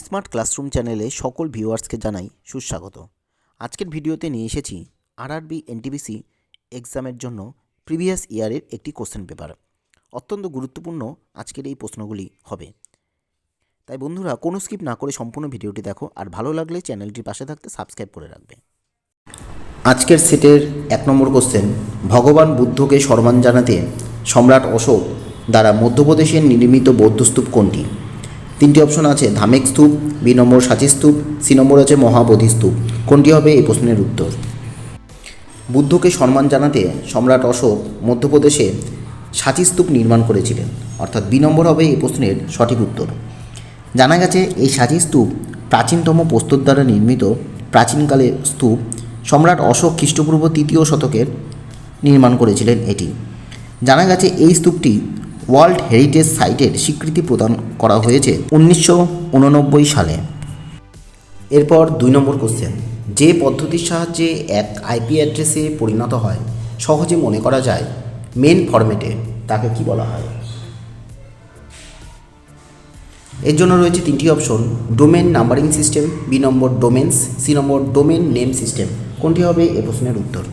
Smart classroom চ্যানেলে সকল ভিউয়ার্সকে জানাই সুস্বাগত। আজকের ভিডিওতে নিয়ে এসেছি আরআরবি এনটিপিসি এক্সামের জন্য প্রিভিয়াস ইয়ারের একটি কোশ্চেন পেপার অত্যন্ত গুরুত্বপূর্ণ আজকের এই প্রশ্নগুলি হবে। তাই বন্ধুরা, কোনো স্কিপ না করে সম্পূর্ণ ভিডিওটি দেখো আর ভালো লাগলে চ্যানেলটির পাশে থাকতে সাবস্ক্রাইব করে রাখবে। আজকের সেটের এক নম্বর কোশ্চেন ভগবান বুদ্ধকে সম্মান জানাতে সম্রাট অশোক দ্বারা মধ্যপ্রদেশে নির্মিত বৌদ্ধস্তূপ কোনটি? তিনটি অপশন আছে, ধামেক স্তূপ, বি নম্বর সাচী স্তূপ, সি নম্বর আছে মহাবোধি স্তূপ। কোনটি হবে? এই প্রশ্নের উত্তর। বুদ্ধকে সম্মান জানাতে সম্রাট অশোক মধ্যপ্রদেশে সাচী স্তূপ নির্মাণ করেছিলেন। অর্থাৎ বি নম্বর হবে এই প্রশ্নের সঠিক উত্তর। জানা গেছে, এই সাচী স্তূপ প্রাচীনতম প্রস্তর দ্বারা নির্মিত প্রাচীনকালের স্তূপ সম্রাট অশোক খ্রিস্টপূর্ব তৃতীয় শতকের নির্মাণ করেছিলেন এটি। জানা গেছে, এই স্তূপটি ওয়ার্ল্ড হেরিটেজ সাইটের স্বীকৃতি প্রদান করা হয়েছে উনিশশো উননব্বই সালে। এরপর দুই নম্বর কোশ্চেন যে পদ্ধতির সাহায্যে এক আইপি অ্যাড্রেসে পরিণত হয়, সহজে মনে করা যায় মেন ফরম্যাটে তাকে কি বলা হয়? এর জন্য রয়েছে তিনটি option domain numbering system B number domains C number domain name system কোনটি হবে? এ প্রশ্নের উত্তর।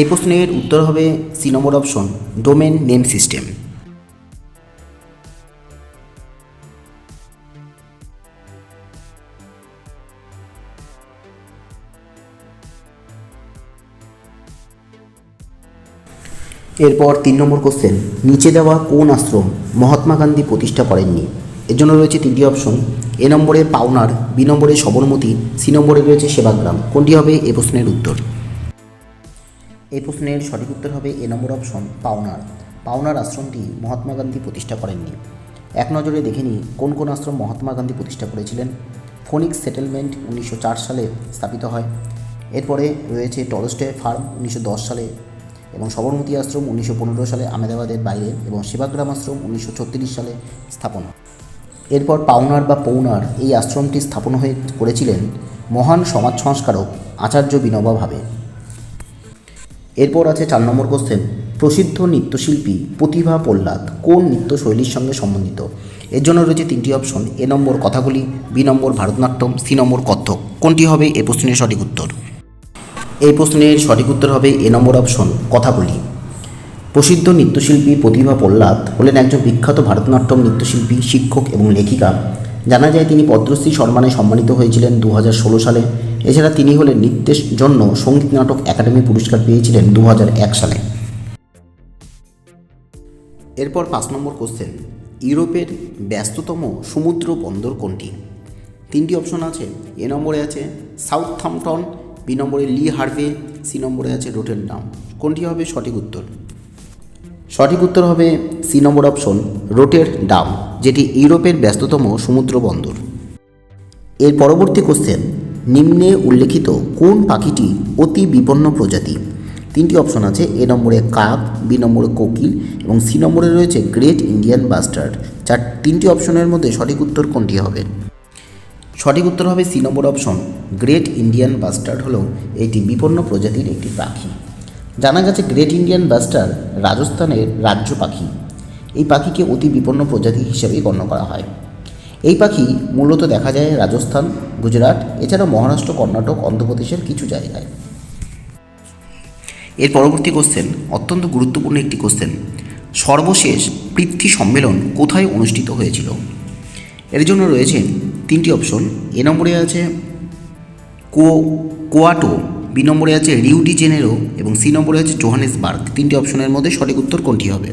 এই প্রশ্নের উত্তর হবে C number option domain name system এরপর তিন নম্বর কোশ্চেন নিচে দেওয়া কোন আশ্রম মহাত্মা গান্ধী প্রতিষ্ঠা করেননি? এর জন্য রয়েছে তিনটি অপশন এ নম্বরে পাওনার, বি নম্বরে সবরমতী, সি নম্বরে রয়েছে সেবাগ্রাম। কোনটি হবে? এ প্রশ্নের উত্তর। এই প্রশ্নের সঠিক উত্তর হবে A number option Paunar. Paunar আশ্রমটি Mahatma Gandhi প্রতিষ্ঠা করেননি। এক নজরে দেখে নিই, কোন কোন আশ্রম মহাত্মা গান্ধী প্রতিষ্ঠা করেছিলেন? ফোনিক্স সেটেলমেন্ট উনিশশো চার সালে স্থাপিত হয়। এরপরে রয়েছে টলস্টে ফার্ম উনিশশো দশ সালে এবং সবরমতী আশ্রম উনিশশো পনেরো সালে আমেদাবাদের বাইরে এবং সেবাগ্রাম আশ্রম উনিশশো ছত্রিশ সালে স্থাপনা। এরপর পাওনার বা পৌনার এই আশ্রমটি স্থাপন হয়ে করেছিলেন মহান সমাজ সংস্কারক আচার্য বিনোবা ভাবে। এরপর আছে চার নম্বর কোশ্চেন প্রসিদ্ধ নৃত্যশিল্পী প্রতিভা প্রহ্লাদ কোন নৃত্যশৈলীর সঙ্গে সম্বন্ধিত? এর জন্য রয়েছে তিনটি অপশন এ নম্বর কথাগুলি, B number Bharatanatyam, C number Kathak কোনটি হবে? এ প্রশ্নের সঠিক উত্তর। এই প্রশ্নের সঠিক উত্তর হবে এ নম্বর অপশন কথা বলি প্রসিদ্ধ নৃত্যশিল্পী প্রতিভা প্রহ্লাদ হলেন একজন বিখ্যাত ভারতনাট্যম নৃত্যশিল্পী, শিক্ষক এবং লেখিকা। জানা যায় তিনি পদ্মশ্রী সম্মানে সম্মানিত হয়েছিলেন দু হাজার ষোলো সালে। এছাড়া তিনি হলেন নৃত্যের জন্য সংগীত নাটক একাডেমি পুরস্কার পেয়েছিলেন দু হাজার এক সালে। এরপর পাঁচ নম্বর কোশ্চেন ইউরোপের ব্যস্ততম সমুদ্র বন্দর কোনটি? তিনটি অপশন আছে, এ নম্বরে আছে সাউথহাম্পটন বি নম্বরে লি হার্ভে, সি নম্বরে আছে রোটেনডাম কোনটি হবে? সঠিক উত্তর। সঠিক উত্তর হবে সি নম্বর অপশন রোটের ডাম, যেটি ইউরোপের ব্যস্ততম সমুদ্র বন্দর। এর পরবর্তী কোশ্চেন নিম্নে উল্লেখিত কোন পাখিটি অতি বিপন্ন প্রজাতি? তিনটি অপশন আছে, এ নম্বরে কাক, বি নম্বরে কোকিল এবং সি নম্বরে রয়েছে গ্রেট ইন্ডিয়ান বাস্টার্ড। চার, তিনটি অপশনের মধ্যে সঠিক উত্তর কোনটি হবে? সঠিক উত্তর হবে C number option, great Indian bustard হলো এটি বিপন্ন প্রজাতির একটি পাখি। জানা গেছে গ্রেট ইন্ডিয়ান বাস্টার রাজস্থানের রাজ্য পাখি। এই পাখিকে অতি বিপন্ন প্রজাতি হিসেবেই গণ্য করা হয়। এই পাখি মূলত দেখা যায় রাজস্থান, গুজরাট, এছাড়াও মহারাষ্ট্র, কর্ণাটক, অন্ধ্রপ্রদেশের কিছু জায়গায়। এর পরবর্তী কোশ্চেন অত্যন্ত গুরুত্বপূর্ণ একটি কোশ্চেন সর্বশেষ পৃথ্বী সম্মেলন কোথায় অনুষ্ঠিত হয়েছিল? এর জন্য রয়েছে তিনটি অপশন। এ নম্বরে আছে কো, কোয়াটো, বি নম্বরে আছে রিউডি জেনেরো এবং সি নম্বরে আছে জোহানেসবার্গ। তিনটি অপশনের মধ্যে সঠিক উত্তর কোনটি হবে?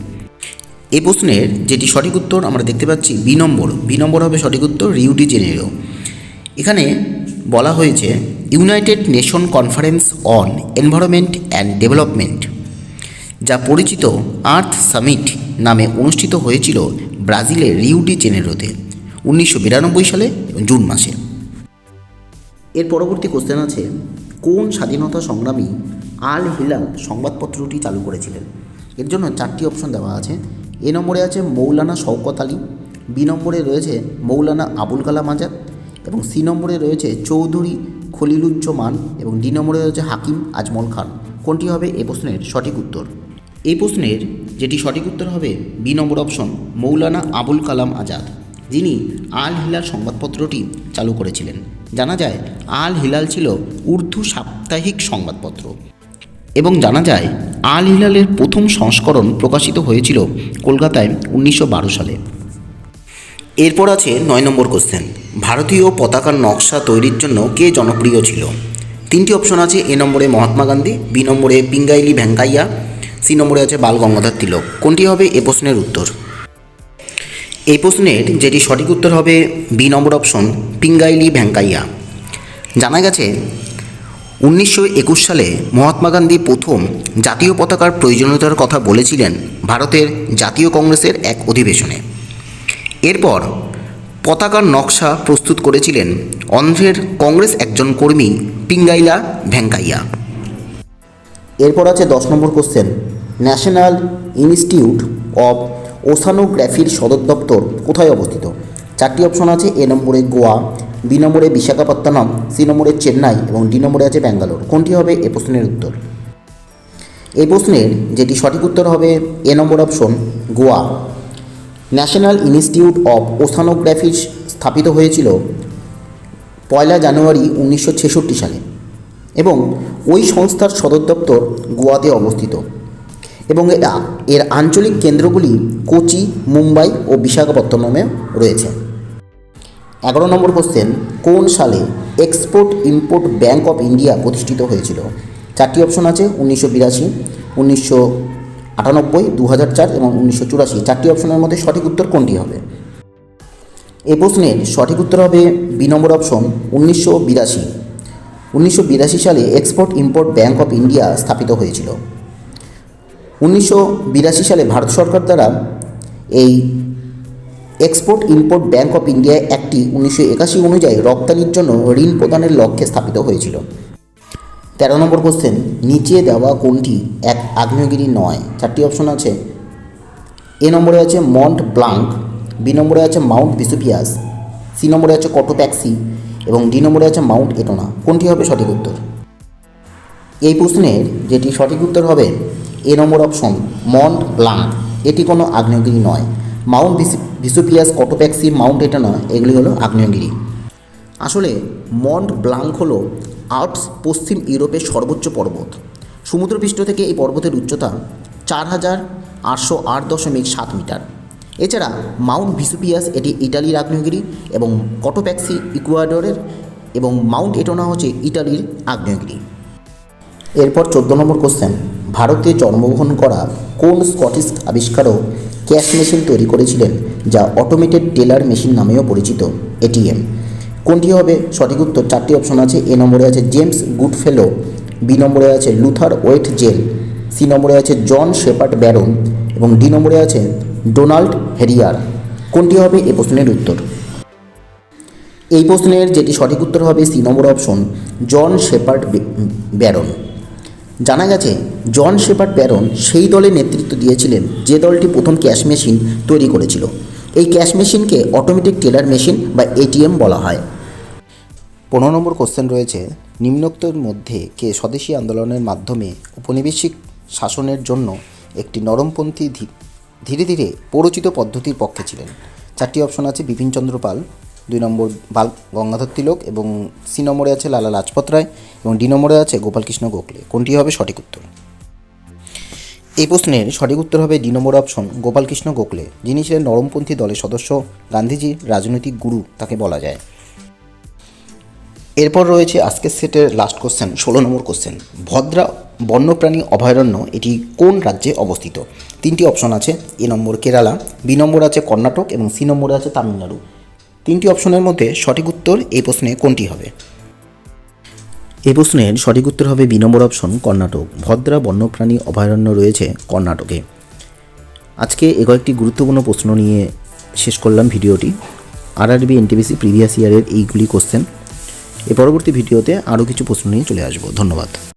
এই প্রশ্নের যেটি সঠিক উত্তর আমরা দেখতে পাচ্ছি বি নম্বর। বি নম্বর হবে সঠিক উত্তর রিউডি জেনেরো। এখানে বলা হয়েছে United Nation conference on environment and development, যা পরিচিত আর্থ সামিট নামে অনুষ্ঠিত হয়েছিল ব্রাজিলের রিউডি জেনেরোতে। উনিশশো বিরানব্বই সালে জুন মাসে। এর পরবর্তী কোশ্চেন আছে, কোন স্বাধীনতা সংগ্রামী আল হিলাল সংবাদপত্রটি চালু করেছিলেন? এর জন্য চারটি অপশন দেওয়া আছে। এ নম্বরে আছে মৌলানা শওকত আলী, বি নম্বরে রয়েছে মৌলানা আবুল কালাম আজাদ এবং সি নম্বরে রয়েছে চৌধুরী খলিলুজ্জামান এবং ডি নম্বরে রয়েছে হাকিম আজমল খান। কোনটি হবে এ প্রশ্নের সঠিক উত্তর? এই প্রশ্নের যেটি সঠিক উত্তর হবে B number option Maulana Abul Kalam Azad. যিনি আল হিলাল সংবাদপত্রটি চালু করেছিলেন। জানা যায়, আল হিলাল ছিল উর্দু সাপ্তাহিক সংবাদপত্র। এবং জানা যায়, আল হিলালের প্রথম সংস্করণ প্রকাশিত হয়েছিল কলকাতায় উনিশশো বারো সালে। এরপর আছে নয় নম্বর কোশ্চেন ভারতীয় পতাকার নকশা তৈরির জন্য কে জনপ্রিয় ছিল? তিনটি অপশন আছে, এ নম্বরে মহাত্মা গান্ধী, বি নম্বরে পিঙ্গাইলি ভেঙ্কাইয়া সি নম্বরে আছে বাল গঙ্গাধর তিলক। কোনটি হবে এ প্রশ্নের উত্তর? এই প্রশ্নের যেটি সঠিক উত্তর হবে B number option Pingali Venkayya জানা গেছে, উনিশশো একুশ সালে মহাত্মা গান্ধী প্রথম জাতীয় পতাকার প্রয়োজনীয়তার কথা বলেছিলেন ভারতের জাতীয় কংগ্রেসের এক অধিবেশনে। এরপর পতাকার নকশা প্রস্তুত করেছিলেন অন্ধ্রের কংগ্রেস একজন কর্মী পিঙ্গাইলা ভেঙ্কাইয়া এরপর আছে দশ number question national institute of ওসানোগ্রাফির সদর দপ্তর কোথায় অবস্থিত? চারটি অপশন আছে, এ নম্বরে গোয়া, বি নম্বরে বিশাখাপত্তনম, সি নম্বরে চেন্নাই এবং ডি নম্বরে আছে ব্যাঙ্গালোর। কোনটি হবে এ প্রশ্নের উত্তর? এই প্রশ্নের যেটি সঠিক উত্তর হবে, A number option Goa. National institute of oceanography স্থাপিত হয়েছিল পয়লা জানুয়ারি উনিশশো ছেষট্টি সালে এবং ওই সংস্থার সদর দপ্তর গোয়াতে অবস্থিত। এবং এটা এর আঞ্চলিক কেন্দ্রগুলি কোচি, মুম্বাই ও বিশাখাপত্তনমে রয়েছে। এগারো নম্বর কোশ্চেন কোন সালে export import bank of India প্রতিষ্ঠিত হয়েছিল? চারটি অপশন আছে, উনিশশো বিরাশি, উনিশশো আটানব্বই দু হাজার চার এবং উনিশশো চুরাশি। চারটি অপশনের মধ্যে সঠিক উত্তর কোনটি হবে? এই প্রশ্নের সঠিক উত্তর হবে বি নম্বর অপশন উনিশশো বিরাশি। উনিশশো বিরাশি সালে export import bank of India স্থাপিত হয়েছিল। উনিশশো বিরাশি সালে ভারত সরকার দ্বারা এই export import bank of India একটি উনিশশো একাশি অনুযায়ী রপ্তানির জন্য ঋণ প্রদানের লক্ষ্যে স্থাপিত হয়েছিল। তেরো নম্বর কোশ্চেন নিচে দেওয়া কোনটি এক আগ্নেয়গিরি নয়? চারটি অপশন আছে। এ নম্বরে আছে মন্ট ব্লাঙ্ক বি নম্বরে আছে মাউন্ট ভিসুপিয়াস সি নম্বরে আছে কটোপ্যাক্সি এবং ডি নম্বরে আছে মাউন্ট এটোনা কোনটি হবে সঠিক উত্তর? এই প্রশ্নের যেটি সঠিক উত্তর হবে A number option, Mont Blanc এটি কোনো আগ্নেয়গিরি নয়। মাউন্ট ভিসি, ভিসুপিয়াস কটোপ্যাক্সি, মাউন্ট এটোনা এগুলি হলো আগ্নেয়গিরি। আসলে, মন্ট ব্লাঙ্ক হল আল্পস পশ্চিম ইউরোপের সর্বোচ্চ পর্বত। সমুদ্রপৃষ্ঠ থেকে এই পর্বতের উচ্চতা চার হাজার আটশো আট দশমিক সাত মিটার। এছাড়া, মাউন্ট ভিসুপিয়াস এটি ইটালির আগ্নেয়গিরি এবং কটোপ্যাক্সি ইকুয়াডরের এবং মাউন্ট এটোনা হচ্ছে ইটালির আগ্নেয়গিরি। এরপর চোদ্দ নম্বর কোশ্চেন। ভারতে জন্মগ্রহণ করা কোন স্কটিশ আবিষ্কারক ক্যাশ মেশিন তৈরি করেছিলেন যা অটোমেটেড টেলার মেশিন নামেও পরিচিত, এটিএম? কোনটি হবে? সঠিক উত্তর চারটি অপশন আছে। এ নম্বরে আছে জেমস গুডফেলো, বি নম্বরে আছে লুথার ওয়েট জেল, সি নম্বরে আছে জন শেপার্ড ব্যারন এবং ডি নম্বরে আছে ডোনাল্ড হেরিয়ার কোনটি হবে? এ প্রশ্নের উত্তর। এই প্রশ্নের যেটি সঠিক উত্তর হবে C number option, John Shepherd Barron. জানা গেছে জন শেপার্ড ব্যারন সেই দলে নেতৃত্ব দিয়েছিলেন যে দলটি প্রথম ক্যাশ মেশিন তৈরি করেছিল। এই ক্যাশ মেশিনকে অটোমেটিক টেলার মেশিন বা এটিএম বলা হয়। পনেরো নম্বর কোশ্চেন রয়েছে, নিম্নোক্তের মধ্যে কে স্বদেশী আন্দোলনের মাধ্যমে উপনিবেশিক শাসনের জন্য একটি নরমপন্থী ধীরে ধীরে পরিচিত পদ্ধতির পক্ষে ছিলেন। চারটি অপশন আছে বিপিনচন্দ্র পাল, দুই নম্বর বাল গঙ্গাধর তিলক এবং সি নম্বরে আছে লালা লাজপত রায় এবং ডি নম্বরে আছে গোপালকৃষ্ণ গোখলে। কোনটি হবে সঠিক উত্তর? এই প্রশ্নের সঠিক উত্তর হবে D number option Gopalkrishna Gokhale. যিনি ছিলেন নরমপন্থী দলের সদস্য গান্ধীজির রাজনৈতিক গুরু তাকে বলা যায়। এরপর রয়েছে আজকের সেটের লাস্ট কোশ্চেন ষোলো নম্বর কোশ্চেন ভদ্রা বন্যপ্রাণী অভয়ারণ্য, এটি কোন রাজ্যে অবস্থিত? তিনটি অপশন আছে, এ নম্বর কেরালা, বি নম্বর আছে কর্ণাটক এবং সি নম্বরে আছে তামিলনাড়ু। তিনটি অপশনের মধ্যে সঠিক উত্তর এই প্রশ্নে কোনটি হবে? এই প্রশ্নের সঠিক উত্তর হবে B number option Karnataka. Bhadra বন্যপ্রাণী অভয়ারণ্য রয়েছে কর্ণাটকে। আজকে এ কয়েকটি গুরুত্বপূর্ণ প্রশ্ন নিয়ে শেষ করলাম ভিডিওটি। আর আরআরবি, এনটিপিসি প্রিভিয়াস ইয়ারের এইগুলি কোশ্চেন এ পরবর্তী ভিডিওতে আরও কিছু প্রশ্ন নিয়ে চলে আসব। ধন্যবাদ।